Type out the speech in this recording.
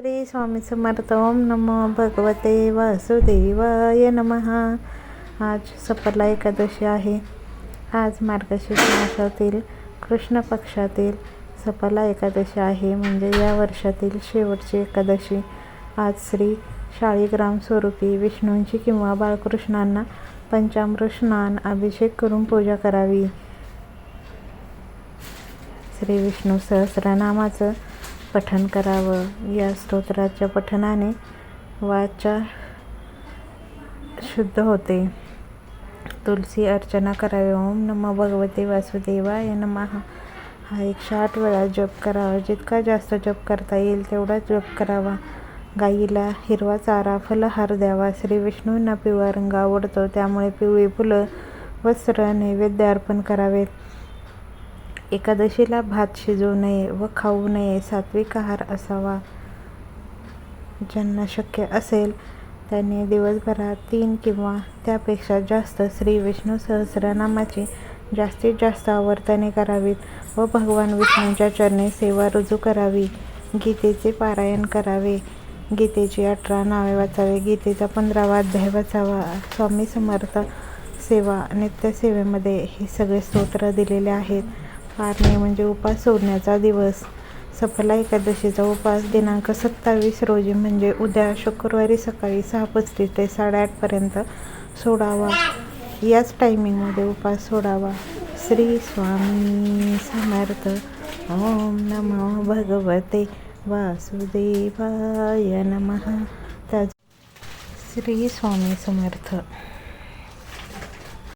श्री स्वामी समर्थ ओम नमो भगवते वासुदेवाय नमः. आज सफला एकादशी आहे. आज मार्गशीर्ष मासातील कृष्ण पक्षातील सफला एकादशी आहे. म्हणजे या वर्षातील शेवटची एकादशी. आज श्री शाळीग्राम स्वरूपी विष्णूंची किंवा बाळकृष्णांना पंचामृत स्नान अभिषेक करून पूजा करावी. श्री विष्णू सहस्रनामाचं पठन करावं. या स्तोत्राच्या पठनाने वाचा शुद्ध होते. तुलसी अर्चना करावी. ओम नमः भगवते वासुदेवाय नमः. हा एकशे आठ वेळा जप करावा. जितका जास्त जप करता येईल तेवढा जप करावा. गाईला हिरवा चारा फलहार द्यावा. श्री विष्णूंना पिवळा रंग आवडतो. त्यामुळे पिवळी फुलं वस्त्र नैवेद्य अर्पण करावेत. एकादशीला भात शिजवू नये व खाऊ नये सात्विक आहार असावा. ज्यांना शक्य असेल त्यांनी दिवसभरात तीन किंवा त्यापेक्षा जास्त श्री विष्णू सहस्रनामाची जास्तीत जास्त आवर्तने करावीत व भगवान विष्णूंच्या चरणी सेवा रुजू करावी. गीतेचे पारायण करावे. गीतेची अठरा नावे वाचावे. गीतेचा पंधरावा अध्याय वाचावा. स्वामी समर्थ सेवा नित्यसेवेमध्ये हे सगळे स्तोत्र दिलेले आहेत. पारणे म्हणजे उपास सोडण्याचा दिवस. सफला एकादशीचा उपास दिनांक सत्तावीस रोजी म्हणजे उद्या शुक्रवारी सकाळी सहा पस्तीस ते साडेआठपर्यंत सोडावा. याच टायमिंगमध्ये उपास सोडावा. श्री स्वामी समर्थ. ओम नमो भगवते वासुदेवाय नमः. त्या श्री स्वामी समर्थ.